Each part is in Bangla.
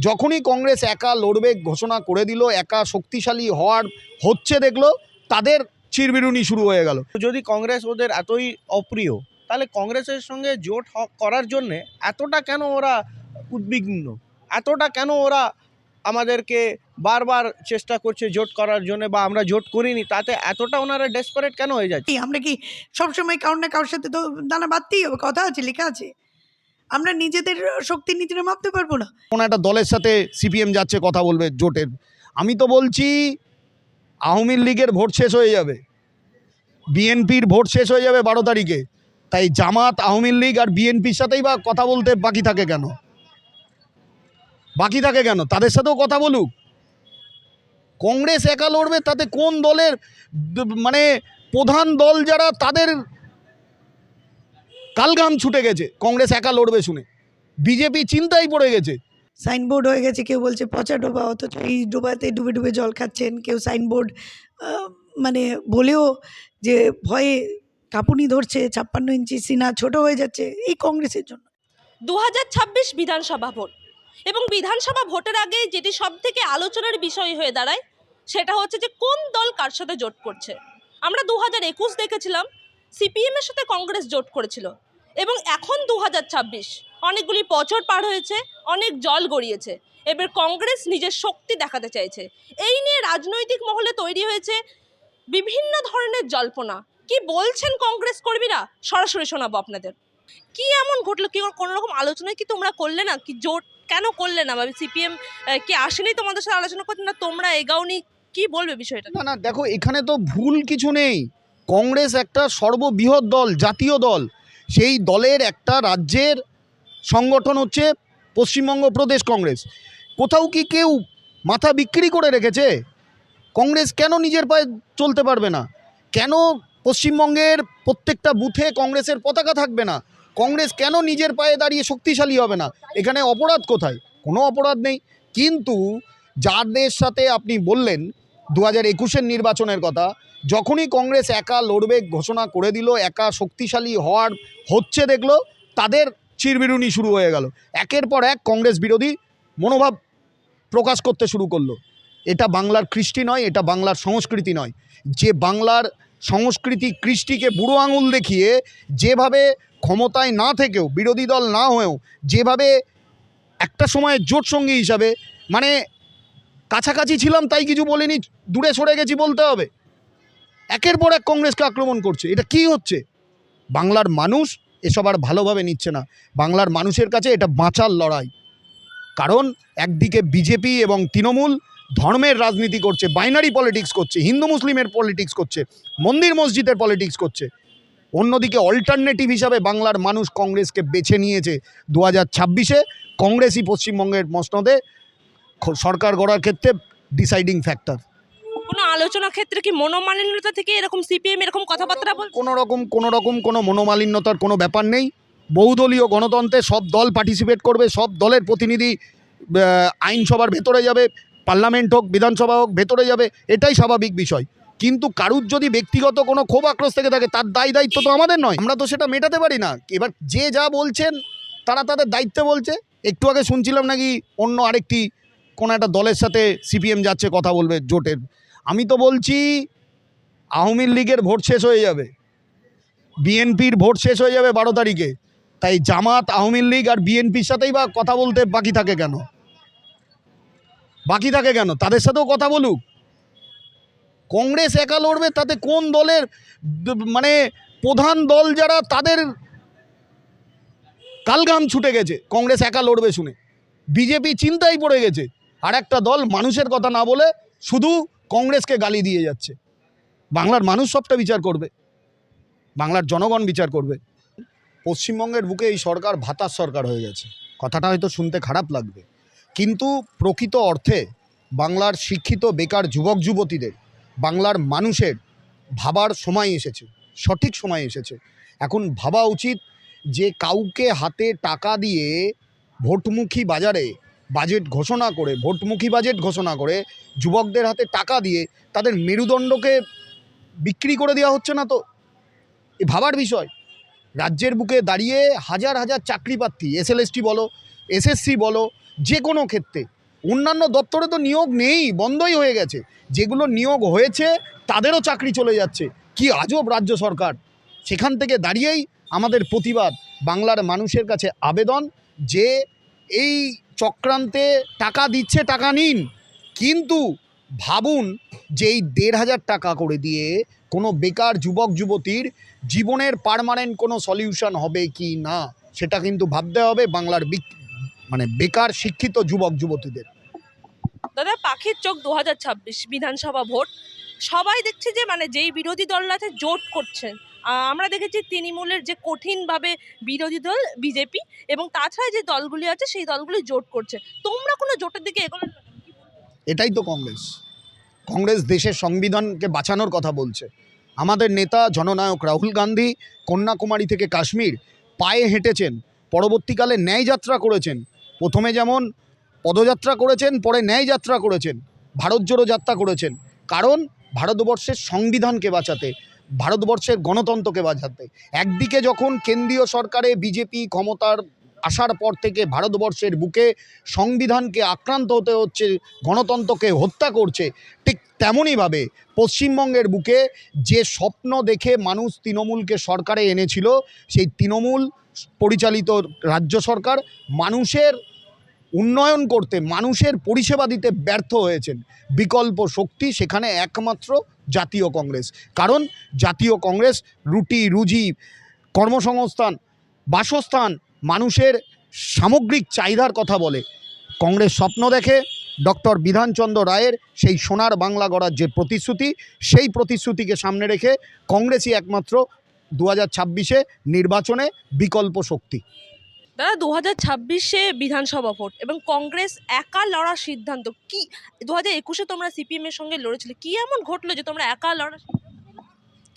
যখনই কংগ্রেস একা লড়বে ঘোষণা করে দিল একা শক্তিশালী হওয়ার হচ্ছে দেখল তাদের চিরবিরুনি শুরু হয়ে গেল। যদি কংগ্রেস ওদের এতই অপ্রিয় তাহলে কংগ্রেসের সঙ্গে জোট হ- করার জন্যে এতটা কেন ওরা উদ্বিগ্ন? এতটা কেন ওরা আমাদেরকে বারবার চেষ্টা করছে জোট করার জন্য বা আমরা জোট করিনি তাতে এতটা ওনারা ডেসপারেট কেন হয়ে যাচ্ছে? আমরা কি সবসময় কারোর না কারোর সাথে তো দানা বাঁধতেই হবে কথা আছে লেখা আছে। আমরা নিজেদের শক্তি নিজেরা মাপতে পারব না। কোনো একটা দলের সাথে সিপিএম যাচ্ছে, কথা বলবে জোটের। আমি তো বলছি, আওয়ামী লীগের ভোট শেষ হয়ে যাবে। বিএনপির ভোট শেষ হয়ে যাবে বারো তারিখে। তাই জামাত, আওয়ামী লীগ আর বিএনপির সাথেই বা কথা বলতে বাকি থাকে কেন? বাকি থাকে কেন? তাদের সাথেও কথা বলুক। কংগ্রেস একা লড়বে, তাতে কোন দলের মানে প্রধান দল যারা, তাদের কালঘাম ছুটে গেছে কংগ্রেস একা লড়বে শুনে। বিজেপি চিন্তায় পড়ে গেছে। সাইনবোর্ড হয়ে গেছে কেউ বলছে পচা ডোবা অথচ এই ডোবাতে ডুবে ডুবে জল খাচ্ছেন। কেউ সাইনবোর্ড মানে বলেও যে ভয়ে কাঁপুনি ধরছে ছাপ্পান্ন ইঞ্চি সিনা ছোট হয়ে যাচ্ছে এই কংগ্রেসের জন্য। দু হাজার ছাব্বিশ বিধানসভা ভোট এবং বিধানসভা ভোটের আগে যেটি সব থেকে আলোচনার বিষয় হয়ে দাঁড়ায় সেটা হচ্ছে যে কোন দল কার সাথে জোট করছে। আমরা দু হাজার একুশ দেখেছিলাম সিপিএমের সাথে কংগ্রেস জোট করেছিল। এবং এখন দু হাজার ছাব্বিশ। অনেকগুলি বছর পার হয়েছে, অনেক জল গড়িয়েছে। এবার কংগ্রেস নিজের শক্তি দেখাতে চাইছে। এই নিয়ে রাজনৈতিক মহলে তৈরি হয়েছে বিভিন্ন ধরনের জল্পনা। কি বলছেন কংগ্রেস কর্মীরা? সরাসরি শোনাবো আপনাদের। কি এমন ঘটলো? কি কোনো রকম আলোচনায় কি তোমরা করলে না? কি জোট কেন করলে না? বা সিপিএম কি আসেনি তোমাদের সাথে আলোচনা করতে? না তোমরা এগাওনি কি বলবে বিষয়টা? না না, দেখো, এখানে তো ভুল কিছু নেই। কংগ্রেস একটা সর্ববৃহৎ দল, জাতীয় দল। সেই দলের একটা রাজ্যের সংগঠন হচ্ছে পশ্চিমবঙ্গ প্রদেশ কংগ্রেস। কোথাও কি কেউ মাথা বিক্রি করে রেখেছে? কংগ্রেস কেন নিজের পায়ে চলতে পারবে না? কেন পশ্চিমবঙ্গের প্রত্যেকটা বুথে কংগ্রেসের পতাকা থাকবে না? কংগ্রেস কেন নিজের পায়ে দাঁড়িয়ে শক্তিশালী হবে না? এখানে অপরাধ কোথায়? কোনো অপরাধ নেই। কিন্তু যাদের সাথে আপনি বললেন, দু হাজার একুশের নির্বাচনের কথা যখনই কংগ্রেস একা লড়বে ঘোষণা করে দিল, একা শক্তিশালী হওয়ার হচ্ছে দেখল, তাদের চিরবিরুনি শুরু হয়ে গেল। একের পর এক কংগ্রেস বিরোধী মনোভাব প্রকাশ করতে শুরু করল। এটা বাংলার কৃষ্টি নয়, এটা বাংলার সংস্কৃতি নয়। যে বাংলার সংস্কৃতি কৃষ্টিকে বুড়ো আঙুল দেখিয়ে যেভাবে ক্ষমতায় না থেকেও, বিরোধী দল না হয়েও, যেভাবে একটা সময় জোট সঙ্গী হিসাবে মানে কাছাকাছি ছিলাম তাই কিছু বলিনি, দূরে সরে গেছি বলতে হবে। একের পর এক কংগ্রেসকে আক্রমণ করছে। এটা কি হচ্ছে? বাংলার মানুষ এসব আর ভালোভাবে নিচ্ছে না। বাংলার মানুষের কাছে এটা বাঁচার লড়াই। কারণ একদিকে বিজেপি এবং তৃণমূল ধর্মের রাজনীতি করছে, বাইনারি পলিটিক্স করছে, হিন্দু মুসলিমের পলিটিক্স করছে, মন্দির মসজিদের পলিটিক্স করছে। অন্যদিকে অল্টারনেটিভ হিসাবে বাংলার মানুষ কংগ্রেসকে বেছে নিয়েছে দু হাজার ছাব্বিশে। কংগ্রেসই পশ্চিমবঙ্গের মসনদে সরকার গড়ার ক্ষেত্রে ডিসাইডিং ফ্যাক্টর কোনো আলোচনা ক্ষেত্রে কি মনোমালিন্যতা থেকে এরকম সিপিএম এরকম কথাবার্তা বল কোনো রকম কোনো রকম কোনো মনোমালিন্যতার কোনো ব্যাপার নেই। বহুদলীয় গণতন্ত্রে সব দল পার্টিসিপেট করবে, সব দলের প্রতিনিধি আইনসভার ভেতরে যাবে পার্লামেন্ট হোক, বিধানসভা হোক, ভেতরে যাবে, এটাই স্বাভাবিক বিষয়। কিন্তু কারুর যদি ব্যক্তিগত কোনো ক্ষোভ আক্রোশ থেকে থাকে, তার দায় দায়িত্ব তো আমাদের নয়। আমরা তো সেটা মেটাতে পারি না। এবার যে যা বলছেন, তারা তাদের দায়িত্বে বলছে। একটু আগে শুনছিলাম নাকি অন্য আরেকটি কোনো একটা দলের সাথে সিপিএম যাচ্ছে, কথা বলবে জোটের। আমি তো বলছি, আওয়ামী লীগের ভোট শেষ হয়ে যাবে। বিএনপির ভোট শেষ হয়ে যাবে বারো তারিখে। তাই জামাত, আওয়ামী লীগ আর বিএনপির সাথেই বা কথা বলতে বাকি থাকে কেন? বাকি থাকে কেন? তাদের সাথেও কথা বলুক। কংগ্রেস একা লড়বে, তাতে কোন দলের মানে প্রধান দল যারা, তাদের কালগাম ছুটে গেছে। কংগ্রেস একা লড়বে শুনে। বিজেপি চিন্তায় পড়ে গেছে। আর একটা দল মানুষের কথা না বলে শুধু কংগ্রেসকে গালি দিয়ে যাচ্ছে। বাংলার মানুষ সবটা বিচার করবে। বাংলার জনগণ বিচার করবে। পশ্চিমবঙ্গের বুকে এই সরকার ভাতার সরকার হয়ে গেছে। কথাটা হয়তো শুনতে খারাপ লাগবে। কিন্তু প্রকৃত অর্থে বাংলার শিক্ষিত, বেকার যুবক, যুবতীদের, বাংলার মানুষের ভাবার সময় এসেছে, সঠিক সময় এসেছে। এখন ভাবা উচিত যে কাউকে হাতে টাকা দিয়ে ভোটমুখী বাজারে বাজেট ঘোষণা করে, ভোটমুখী বাজেট ঘোষণা করে, যুবকদের হাতে টাকা দিয়ে তাদের মেরুদণ্ডকে বিক্রি করে দেওয়া হচ্ছে না তো? এ ভাবার বিষয়। রাজ্যের বুকে দাঁড়িয়ে হাজার হাজার চাকরি প্রার্থী এসএলএসটি বলো এসএসসি বলো যে কোনো ক্ষেত্রে। অন্যান্য দপ্তরে তো নিয়োগ নেই, বন্ধই হয়ে গেছে। যেগুলো নিয়োগ হয়েছে, তাদেরও চাকরি চলে যাচ্ছে। কি আজব রাজ্য সরকার! সেখান থেকে দাঁড়িয়েই আমাদের প্রতিবাদ, বাংলার মানুষের কাছে আবেদন যে এই চক্রান্তে টাকা দিচ্ছে টাকা নিন। কিন্তু ভাবুন যে এই দেড় হাজার টাকা করে দিয়ে কোনো বেকার যুবক যুবতীর জীবনের পারমানেন্ট কোনো সলিউশন হবে কি না সেটা কিন্তু ভাবতে হবে বাংলার মানে বেকার শিক্ষিত যুবক যুবতীদের। দাদা পাখির চোখ দু হাজার ছাব্বিশ বিধানসভা ভোট। সবাই দেখছে যে মানে যেই বিরোধী দলরা আছে জোট করছেন আহ, আমরা দেখেছি তৃণমূলের যে কঠিনভাবে বিরোধী দল বিজেপি এবং তাছাড়া যে দলগুলি আছে, সেই দলগুলি জোট করছে। তোমরা কোনো জোটের দিকে এগোলে এটাই তো কংগ্রেস। কংগ্রেস দেশের সংবিধানকে বাঁচানোর কথা বলছে। আমাদের নেতা, জননায়ক রাহুল গান্ধী কন্যাকুমারী থেকে কাশ্মীর পায়ে হেঁটেছেন, পরবর্তীকালে ন্যায় যাত্রা করেছেন। প্রথমে যেমন পদযাত্রা করেছেন, পরে ন্যায় যাত্রা করেছেন, ভারত জোড়ো যাত্রা করেছেন। কারণ ভারতবর্ষের সংবিধানকে বাঁচাতে ভারতবর্ষের গণতন্ত্রকে বাঁচাতে। একদিকে যখন কেন্দ্রীয় সরকারে বিজেপি ক্ষমতার আসার পর থেকে ভারতবর্ষের বুকে সংবিধানকে আক্রান্ত হতে হচ্ছে, গণতন্ত্রকে হত্যা করছে, ঠিক তেমনইভাবে পশ্চিমবঙ্গের বুকে যে স্বপ্ন দেখে মানুষ তৃণমূলকে সরকারে এনেছিল, সেই তৃণমূল পরিচালিত রাজ্য সরকার মানুষের উন্নয়ন করতে, মানুষের পরিষেবা দিতে ব্যর্থ হয়েছেন। বিকল্প শক্তি সেখানে একমাত্র জাতীয় কংগ্রেস। কারণ জাতীয় কংগ্রেস রুটি, রুজি, কর্মসংস্থান, বাসস্থান, মানুষের সামগ্রিক চাহিদার কথা বলে। কংগ্রেস স্বপ্ন দেখে ডক্টর বিধানচন্দ্র রায়ের সেই সোনার বাংলা গড়ার যে প্রতিশ্রুতি, সেই প্রতিশ্রুতিকে সামনে রেখে কংগ্রেসই একমাত্র দু হাজার নির্বাচনে বিকল্প শক্তি। দাদা দু হাজার ছাব্বিশে বিধানসভা ভোট এবং কংগ্রেস একা লড়ার সিদ্ধান্ত। কি? দু হাজার একুশে তোমরা সিপিএম এর সঙ্গে লড়েছিলে। কি এমন ঘটলো যে তোমরা একা লড়ার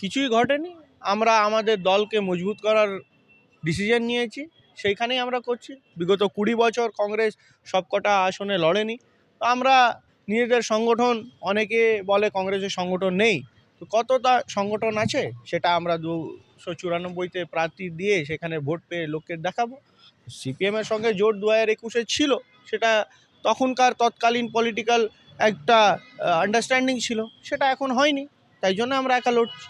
কিছুই ঘটেনি। আমরা আমাদের দলকে মজবুত করার ডিসিশন নিয়েছি। সেইখানেই আমরা করছি। বিগত কুড়ি বছর কংগ্রেস সবকটা আসনে লড়েনি। তো আমরা নিজেদের সংগঠন, অনেকে বলে কংগ্রেসের সংগঠন নেই। তো কতটা সংগঠন আছে সেটা আমরা দুশো চুরানব্বইতে প্রার্থী দিয়ে সেখানে ভোট পেয়ে লোককে দেখাবো। সিপিএমের সঙ্গে জোট দু হাজার একুশে ছিল, সেটা তখনকার তৎকালীন পলিটিক্যাল একটা আন্ডারস্ট্যান্ডিং ছিল, সেটা এখন হয়নি, তাই জন্য আমরা একা লড়ছি।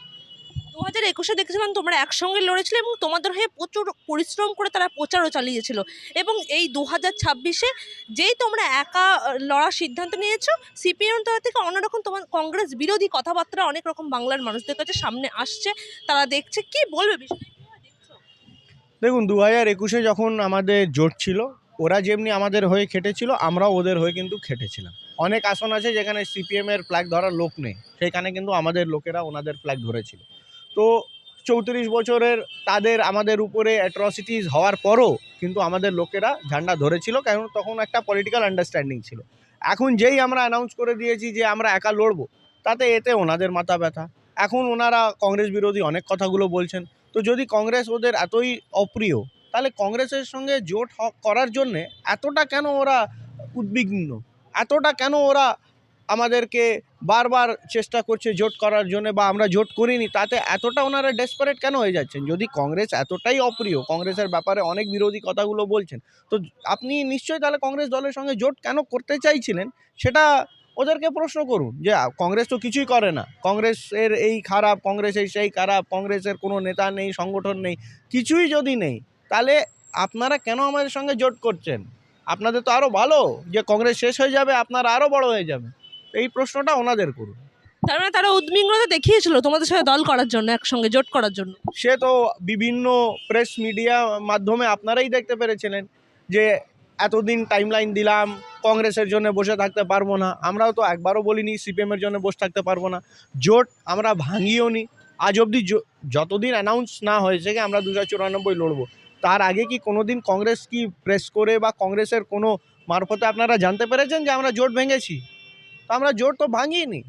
দু হাজার একুশে দেখেছিলাম তোমরা একসঙ্গে লড়েছিলে এবং তোমাদের হয়ে প্রচুর পরিশ্রম করে তারা প্রচারও চালিয়েছিল। এবং এই দু হাজার ছাব্বিশে যেই তোমরা একা লড়ার সিদ্ধান্ত নিয়েছো সিপিএম তরফ থেকে অন্যরকম তোমার কংগ্রেস বিরোধী কথাবার্তা অনেক রকম বাংলার মানুষদের কাছে সামনে আসছে। তারা দেখছে কি বলবে দেখুন দু হাজার একুশে যখন আমাদের জোট ছিল, ওরা যেমনি আমাদের হয়ে খেটেছিল, আমরাও ওদের হয়ে কিন্তু খেটেছিলাম। অনেক আসন আছে যেখানে সিপিএমের ফ্ল্যাগ ধরার লোক নেই সেখানে কিন্তু আমাদের লোকেরা ওনাদের ফ্ল্যাগ ধরেছিল। তো চৌত্রিশ বছরের তাদের, আমাদের উপরে অ্যাট্রসিটিস হওয়ার পরও কিন্তু আমাদের লোকেরা ঝান্ডা ধরেছিল, কারণ তখন একটা পলিটিক্যাল আন্ডারস্ট্যান্ডিং ছিল। এখন যেই আমরা অ্যানাউন্স করে দিয়েছি যে আমরা একা লড়বো, তাতে এতে ওনাদের মাথা ব্যথা। এখন ওনারা কংগ্রেস বিরোধী অনেক কথাগুলো বলছেন। তো যদি কংগ্রেস ওদের এতই অপ্রিয়, তাহলে কংগ্রেসের সঙ্গে জোট করার জন্যে এতটা কেন ওরা উদ্বিগ্ন? এতটা কেন ওরা আমাদেরকে বারবার চেষ্টা করছে জোট করার জন্য বা আমরা জোট করিনি, তাতে এতটা ওনারা ডেসপারেট কেন হয়ে যাচ্ছেন? যদি কংগ্রেস এতটাই অপ্রিয়, কংগ্রেসের ব্যাপারে অনেক বিরোধী কথাগুলো বলছেন, তো আপনি নিশ্চয়ই তাহলে কংগ্রেস দলের সঙ্গে জোট কেন করতে চাইছিলেন? সেটা ওদেরকে প্রশ্ন করুন, যে কংগ্রেস তো কিছুই করে না। কংগ্রেসের এই খারাপ, কংগ্রেসের সেই খারাপ, কংগ্রেসের কোনো নেতা নেই, সংগঠন নেই, কিছুই যদি নেই, তাহলে আপনারা কেন আমাদের সঙ্গে জোট করছেন? আপনাদের তো আরও ভালো, যে কংগ্রেস শেষ হয়ে যাবে, আপনারা আরও বড় হয়ে যাবে এই প্রশ্নটা ওনাদের করুন। তার মানে তারা উদ্বিগ্নতা দেখিয়েছিল তোমাদের সাথে দল করার জন্য একসঙ্গে জোট করার জন্য। সে তো বিভিন্ন প্রেস মিডিয়া মাধ্যমে আপনারাই দেখতে পেরেছিলেন যে এতদিন টাইমলাইন দিলাম কংগ্রেসের জন্য বসে থাকতে পারব না আমরাও তো একবারও বলিনি সিপিএমের জন্য বসে থাকতে পারব না। জোট আমরা ভাঙিও নি। আজ অবধি যতদিন অ্যানাউন্স না হয়েছে কি আমরা দুশো চুরানব্বই লড়বো। তার আগে কি কোনো দিন কংগ্রেস কি প্রেস করে বা কংগ্রেসের কোনো মারফতে আপনারা জানতে পেরেছেন যে আমরা জোট ভেঙেছি? তো আমরা জোট তো ভাঙিনি।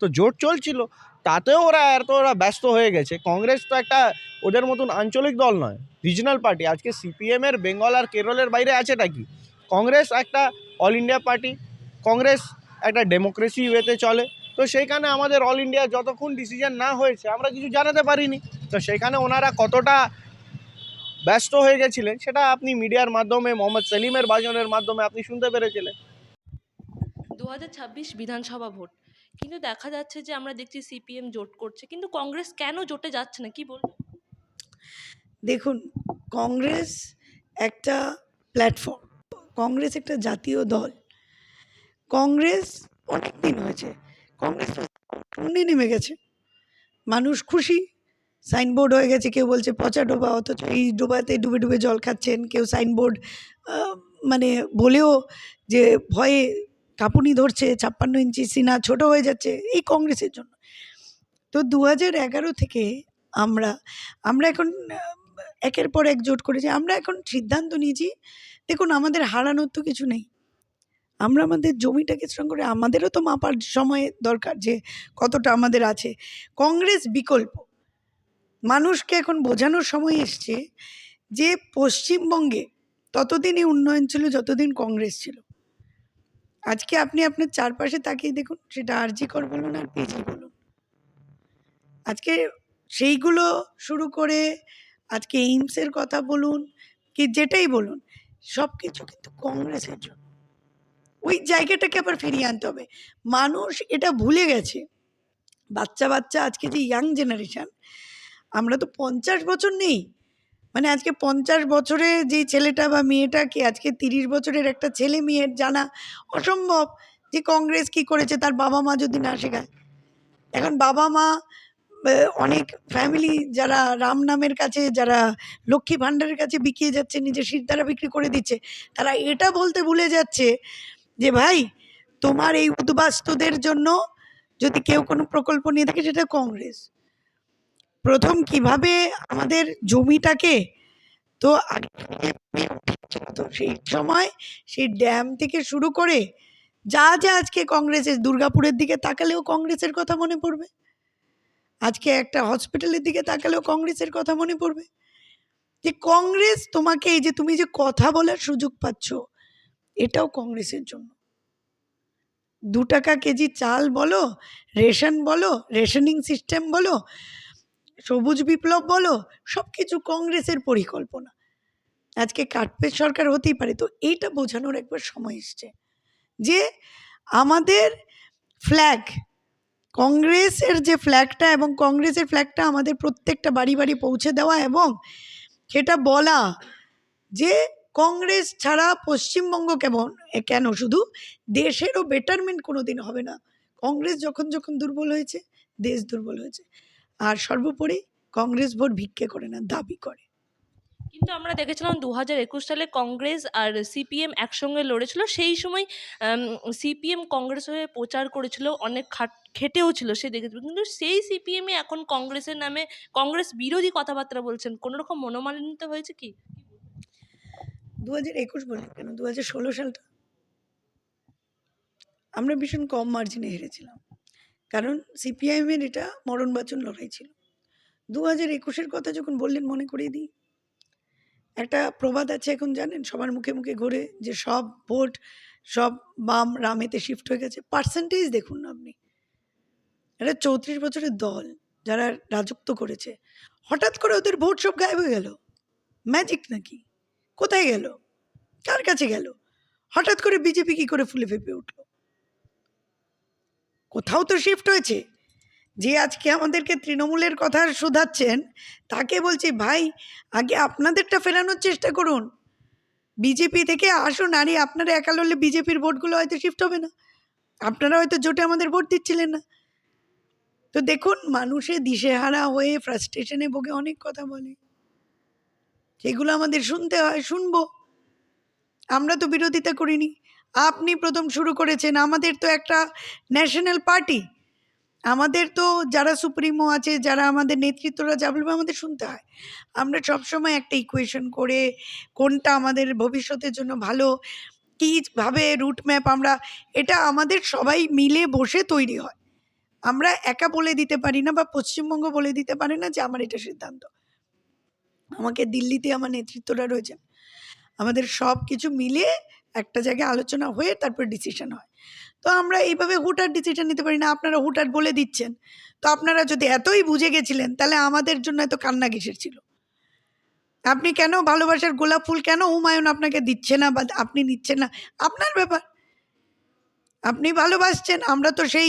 তো জোট চলছিল। তাতেও ওরা এত ওরা ব্যস্ত হয়ে গেছে। কংগ্রেস তো একটা ওদের মতন আঞ্চলিক দল নয়, রিজনাল পার্টি। আজকে সিপিএমের বেঙ্গল আর কেরলের বাইরে আছেটা কি কংগ্রেস একটা অল ইন্ডিয়া পার্টি। কংগ্রেস একটা ডেমোক্রেসি ওয়েতে চলে। তো সেইখানে আমাদের অল ইন্ডিয়া যতক্ষণ ডিসিশন না হয়েছে, আমরা কিছু জানাতে পারিনি। তো সেখানে ওনারা কতটা ব্যস্ত হয়ে গেছিলেন, সেটা আপনি মিডিয়ার মাধ্যমে, মোহাম্মদ সেলিমের বাজনের মাধ্যমে আপনি শুনতে পেরেছিলেন। দু হাজার ছাব্বিশ বিধানসভা ভোট। কিন্তু দেখা যাচ্ছে যে আমরা দেখছি সিপিএম জোট করছে। কিন্তু কংগ্রেস কেন জোটে যাচ্ছে না? কি বলব দেখুন, কংগ্রেস একটা প্ল্যাটফর্ম। কংগ্রেস একটা জাতীয় দল। কংগ্রেস অনেক দিন হয়েছে। কংগ্রেস শূন্যে নেমে গেছে। মানুষ খুশি। সাইনবোর্ড হয়ে গেছে, কেউ বলছে পচা ডোবা, অথচ এই ডোবাতে ডুবে ডুবে জল খাচ্ছেন। কেউ সাইনবোর্ড মানে বলেও যে ভয়ে কাঁপুনি ধরছে, ছাপ্পান্ন ইঞ্চি সিনা ছোট হয়ে যাচ্ছে এই কংগ্রেসের জন্য। তো দু হাজার এগারো থেকে আমরা আমরা এখন, একের পর এক জোট করেছি। আমরা এখন সিদ্ধান্ত নিয়েছি, দেখুন আমাদের হারানোর তো কিছু নেই। আমরা আমাদের জমিটাকে স্ট্রং করে, আমাদেরও তো মাপার সময় দরকার যে কতটা আমাদের আছে। কংগ্রেস বিকল্প। মানুষকে এখন বোঝানোর সময় এসছে যে পশ্চিমবঙ্গে ততদিনই উন্নয়ন ছিল, যতদিন কংগ্রেস ছিল। আজকে আপনি আপনার চারপাশে তাকিয়ে দেখুন সেটা আরজি কর বলুন আর পিজি বলুন। আজকে সেইগুলো শুরু করে আজকে এইমসের কথা বলুন কি যেটাই বলুন সব কিছু কিন্তু কংগ্রেসের জন্য। ওই জায়গাটাকে আবার ফিরিয়ে আনতে হবে। মানুষ এটা ভুলে গেছে। বাচ্চা বাচ্চা আজকে যে ইয়াং জেনারেশান আমরা তো পঞ্চাশ বছর নেই। মানে আজকে পঞ্চাশ বছরে যেই ছেলেটা বা মেয়েটাকে আজকে তিরিশ বছরের একটা ছেলে মেয়ের জানা অসম্ভব যে কংগ্রেস কি করেছে, তার বাবা মা যদি না শেখায়। এখন বাবা মা অনেক ফ্যামিলি যারা রাম নামের কাছে, যারা লক্ষ্মী ভাণ্ডারের কাছে বিকিয়ে যাচ্ছে, নিজের শিরদারা বিক্রি করে দিচ্ছে, তারা এটা বলতে ভুলে যাচ্ছে যে, ভাই, তোমার এই উদ্বাস্তুদের জন্য যদি কেউ কোনো প্রকল্প নিয়ে থাকে, সেটা কংগ্রেস। প্রথম কীভাবে আমাদের জমিটাকে, তো আগে তো সেই সময় সেই ড্যাম থেকে শুরু করে যা যা আজকে কংগ্রেসের, দুর্গাপুরের দিকে তাকালেও কংগ্রেসের কথা মনে পড়বে। আজকে একটা হসপিটালের দিকে তাকালেও কংগ্রেসের কথা মনে পড়বে। যে কংগ্রেস তোমাকে এই যে তুমি যে কথা বলার সুযোগ পাচ্ছ, এটাও কংগ্রেসের জন্য। দু টাকা কেজি চাল বলো, রেশন বলো, রেশনিং সিস্টেম বলো সবুজ বিপ্লব বলো সব কিছু কংগ্রেসের পরিকল্পনা। আজকে কাটপেট সরকার হতেই পারে, তো এইটা বোঝানোর একবার সময় এসছে যে আমাদের ফ্ল্যাগ কংগ্রেসের যে ফ্ল্যাগটা এবং কংগ্রেসের ফ্ল্যাগটা আমাদের প্রত্যেকটা বাড়ি বাড়ি পৌঁছে দেওয়া এবং সেটা বলা যে কংগ্রেস ছাড়া পশ্চিমবঙ্গ কেমন কেন? শুধু দেশেরও বেটারমেন্ট কোনো দিন হবে না। কংগ্রেস যখন যখন দুর্বল হয়েছে, দেশ দুর্বল হয়েছে। আর সর্বোপরি কংগ্রেস ভোট ভিক্ষে করে না দাবি করে। কিন্তু আমরা দেখেছিলাম দু হাজার একুশ সালে কংগ্রেস আর সিপিএম একসঙ্গে লড়েছিল। সেই সময় সিপিএম কংগ্রেস হয়ে প্রচার করেছিল অনেক খাট খেটেও ছিল সে দেখেছিল। কিন্তু সেই সিপিএমে এখন কংগ্রেসের নামে কংগ্রেস বিরোধী কথাবার্তা বলছেন। কোনো রকম মনোমালিন্য হয়েছে কি? দু হাজার একুশ বললেন কেন? দু হাজার ষোলো সালটা? আমরা ভীষণ কম মার্জিনে হেরেছিলাম। কারণ সিপিআইএমের এটা মরণ বাচন লড়াই ছিল। দু হাজার একুশের কথা যখন বললেন, মনে করিয়ে দিই। একটা প্রবাদ আছে এখন জানেন? সবার মুখে মুখে ঘুরে যে সব ভোট, সব বাম রামেতে শিফট হয়ে গেছে। পার্সেন্টেজ দেখুন না আপনি। এটা চৌত্রিশ বছরের দল যারা রাজত্ব করেছে। হঠাৎ করে ওদের ভোট সব গায়েব হয়ে গেল। ম্যাজিক নাকি? কোথায় গেল? কার কাছে গেল? হঠাৎ করে বিজেপি কি করে ফুলে ফেপে উঠল? কোথাও তো শিফট হয়েছে। যে আজকে আমাদেরকে তৃণমূলের কথা শোধাচ্ছেন, তাকে বলছি, ভাই, আগে আপনাদেরটা ফেরানোর চেষ্টা করুন। বিজেপি থেকে আসুন, আরে আপনারা একা লড়লে বিজেপির ভোটগুলো হয়তো শিফট হবে না। আপনারা হয়তো জোটে আমাদের ভোট দিচ্ছিলেন না। তো দেখুন মানুষের দিশেহারা হয়ে ফ্রাস্ট্রেশনে ভোগে অনেক কথা বলে। সেগুলো আমাদের শুনতে হয়, শুনব। আমরা তো বিরোধিতা করিনি। আপনি প্রথম শুরু করেছেন, আমাদের তো একটা ন্যাশনাল পার্টি আমাদের তো যারা সুপ্রিমো আছে, যারা আমাদের নেতৃত্বরা, যা বলবে আমাদের শুনতে হয়। আমরা সবসময় একটা ইকুয়েশন করে কোনটা আমাদের ভবিষ্যতের জন্য ভালো, কীভাবে রুট ম্যাপ আমরা, এটা আমাদের সবাই মিলে বসে তৈরি হয়। আমরা একা বলে দিতে পারি না বা পশ্চিমবঙ্গ বলে দিতে পারে না যে আমার এটা সিদ্ধান্ত। আমাকে দিল্লিতে আমার নেতৃত্বরা রয়েছেন। আমাদের সব কিছু মিলে একটা জায়গায় আলোচনা হয়ে তারপর ডিসিশন হয়। তো আমরা এইভাবে হুটার ডিসিশন নিতে পারি না, আপনারা হুটার বলে দিচ্ছেন। তো আপনারা যদি এতই বুঝে গেছিলেন, তাহলে আমাদের জন্য এত কান্না কিসের ছিল? আপনি কেন ভালোবাসার গোলাপ ফুল, কেন হুমায়ুন আপনাকে দিচ্ছে না বা আপনি নিচ্ছেন না? আপনার ব্যাপার। আপনি ভালোবাসছেন, আমরা তো সেই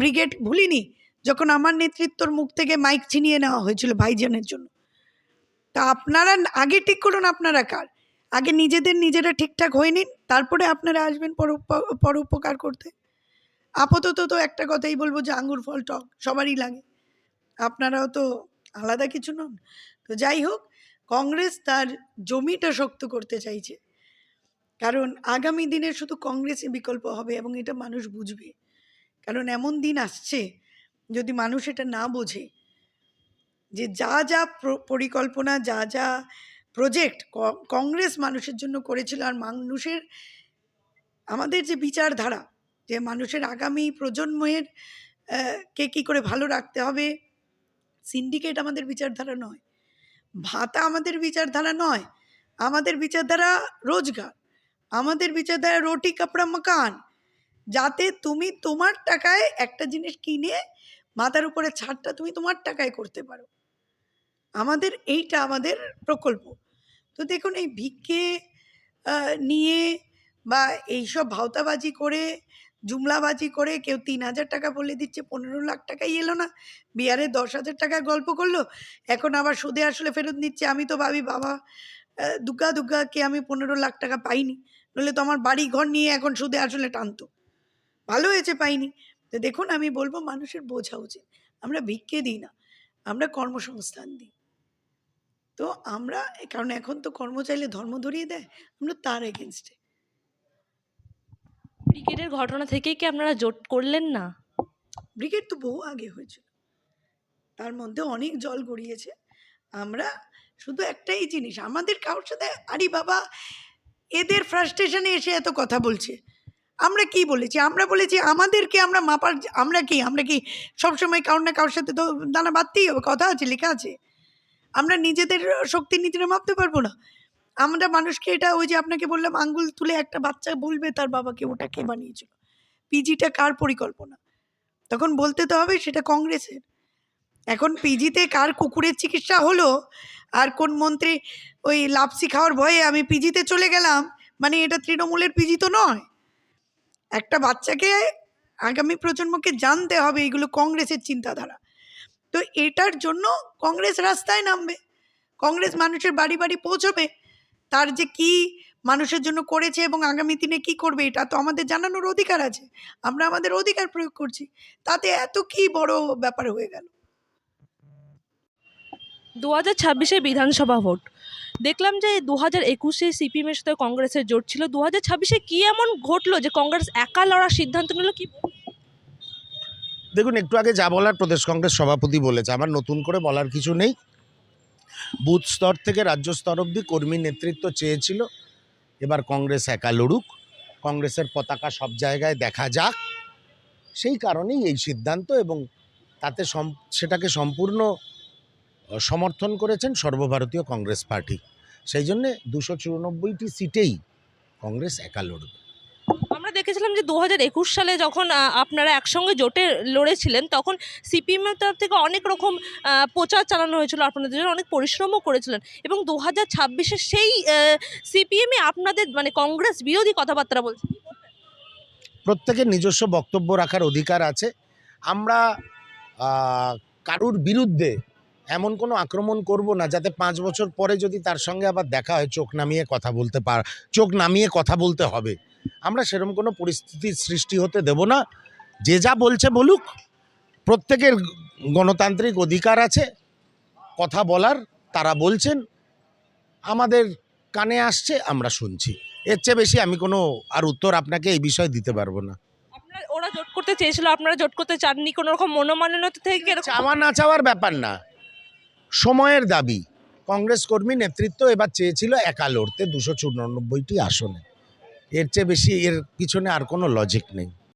ব্রিগেড ভুলিনি, যখন আমার নেতৃত্বর মুখ থেকে মাইক ছিনিয়ে নেওয়া হয়েছিল ভাইজানের জন্য। তা আপনারা আগে ঠিক করুন আপনারা কার? আগে নিজেদের নিজেরা ঠিকঠাক হয়ে নিন, তারপরে আপনারা আসবেন পরোপ- পরোপকার করতে। আপাতত তো একটা কথাই বলব যে আঙ্গুর, ফল, টক সবারই লাগে। আপনারাও তো আলাদা কিছু নন। তো যাই হোক, কংগ্রেস তার জমিটা শক্ত করতে চাইছে। কারণ আগামী দিনে শুধু কংগ্রেসই বিকল্প হবে এবং এটা মানুষ বুঝবে। কারণ এমন দিন আসছে, যদি মানুষ এটা না বোঝে, যে যা যা পরিকল্পনা, যা যা প্রজেক্ট কংগ্রেস মানুষের জন্য করেছিল আর মানুষের, আমাদের যে বিচারধারা, যে মানুষের আগামী প্রজন্মের কে কী করে ভালো রাখতে হবে সিন্ডিকেট আমাদের বিচারধারা নয়, ভাতা আমাদের বিচারধারা নয়, আমাদের বিচারধারা রোজগার, আমাদের বিচারধারা রুটি, কাপড়া, মাকান, যাতে তুমি তোমার টাকায় একটা জিনিস কিনে মাথার উপরে ছাড়টা তুমি তোমার টাকায় করতে পারো। আমাদের এইটা আমাদের প্রকল্প। তো দেখুন, এই ভিক্ষে নিয়ে বা এইসব ভাওতাবাজি করে, জুমলাবাজি করে কেউ তিন হাজার টাকা বলে দিচ্ছে, পনেরো লাখ টাকাই এলো না। বিহারে দশ হাজার টাকা গল্প করল, এখন আবার সুদে আসলে ফেরত নিচ্ছে। আমি তো ভাবি, বাবা দুগ্গা দুগ্গাকে আমি পনেরো লাখ টাকা পাইনি, নইলে তো আমার বাড়ি ঘর নিয়ে এখন সুদে আসলে টানতো। ভালো হয়েছে, পাইনি। তো দেখুন, আমি বলব, মানুষের বোঝা উচিত। আমরা ভিক্ষে দিই না, আমরা কর্মসংস্থান দিই। তো আমরা কারণ এখন তো কর্ম চাইলে ধর্ম ধরিয়ে দেয় আমরা তার এগেনস্টে ক্রিকেটের ঘটনা থেকেই কি আপনারা জোট করলেন না? ব্রিগেড তো বহু আগে হয়েছিল। তার মধ্যে অনেক জল গড়িয়েছে। আমরা শুধু একটাই জিনিস আমাদের কারোর সাথে আরে বাবা এদের ফ্রাস্ট্রেশনে এসে এত কথা বলছে। আমরা কি বলেছি? আমরা বলেছি আমাদেরকে আমরা মাপার আমরা কি আমরা কি সবসময় কারোর না কারোর সাথে তো দানা বাঁধতেই হবে কথা আছে লেখা আছে। আমরা নিজেদের শক্তি নিজেরা মাপতে পারব না। আমরা মানুষকে এটা ওই যে আপনাকে বললাম, আঙ্গুল তুলে একটা বাচ্চা বলবে তার বাবাকে ওটা কে বানিয়েছিল পিজিটা কার পরিকল্পনা? তখন বলতে তো হবে সেটা কংগ্রেসের। এখন পিজিতে কার কুকুরের চিকিৎসা হলো আর কোন মন্ত্রী ওই লাপসি খাওয়ার ভয়ে আমি পিজিতে চলে গেলাম মানে এটা তৃণমূলের পিজি তো নয়। একটা বাচ্চাকে আগামী প্রজন্মকে জানতে হবে এগুলো কংগ্রেসের চিন্তাধারা। তো এটার জন্য কংগ্রেস রাস্তায় নামবে। কংগ্রেস মানুষের বাড়ি বাড়ি পৌঁছবে। তার যে কি মানুষের জন্য করেছে এবং আগামী দিনে কি করবে, এটা তো আমাদের জানানোর অধিকার আছে। আমরা আমাদের অধিকার প্রয়োগ করছি। তাতে এত কি বড় ব্যাপার হয়ে গেল? দু হাজার ছাব্বিশে বিধানসভা ভোট। দেখলাম যে দু হাজার একুশে সিপিএমের সাথে কংগ্রেসের জোট ছিল। দু হাজার ছাব্বিশে কী এমন ঘটলো যে কংগ্রেস একা লড়ার সিদ্ধান্ত নিল? কি দেখুন, একটু আগে যা বলার প্রদেশ কংগ্রেস সভাপতি বলেছে, আমার নতুন করে বলার কিছু নেই। বুথ স্তর থেকে রাজ্য স্তর অবধি কর্মী নেতৃত্ব চেয়েছিল, এবার কংগ্রেস একা লড়ুক, কংগ্রেসের পতাকা সব জায়গায় দেখা যাক। সেই কারণেই এই সিদ্ধান্ত এবং তাতে সেটাকে সম্পূর্ণ সমর্থন করেছেন সর্বভারতীয় কংগ্রেস পার্টি। সেই জন্যে দুশো চুরানব্বইটি সিটেই কংগ্রেস একা লড়বে। আমরা দেখেছিলাম যে দু হাজার একুশ সালে যখন আপনারা একসঙ্গে জোটে লড়েছিলেন, তখন সিপিএমের তরফ থেকে অনেক রকম প্রচার চালানো হয়েছিল, আপনাদের জন্য অনেক পরিশ্রমও করেছিলেন এবং দু হাজার ছাব্বিশে সেই সিপিএমে আপনাদের মানে কংগ্রেস বিরোধী কথাবার্তা বলছে। প্রত্যেকের নিজস্ব বক্তব্য রাখার অধিকার আছে। আমরা কারুর বিরুদ্ধে এমন কোনো আক্রমণ করব না, যাতে পাঁচ বছর পরে যদি তার সঙ্গে আবার দেখা হয়, চোখ নামিয়ে কথা বলতে পার, চোখ নামিয়ে কথা বলতে হবে। আমরা সেরকম কোনো পরিস্থিতির সৃষ্টি হতে দেব না। যে যা বলছে বলুক প্রত্যেকের গণতান্ত্রিক অধিকার আছে কথা বলার তারা বলছেন আমাদের কানে আসছে আমরা শুনছি। এর চেয়ে বেশি আমি কোনো আর উত্তর আপনাকে এই বিষয়ে দিতে পারব না। ওরা জোট করতে চেয়েছিল আপনারা জোট করতে চাননি কোনো রকম মনোমালিন্যতা থেকে চাওয়া না চাওয়ার ব্যাপার না। সময়ের দাবি। কংগ্রেস কর্মী নেতৃত্ব এবার চেয়েছিল একা লড়তে দুশো চুরানব্বইটি আসনে। এর চেয়ে বেশি এর পিছনে আর কোনো লজিক নেই।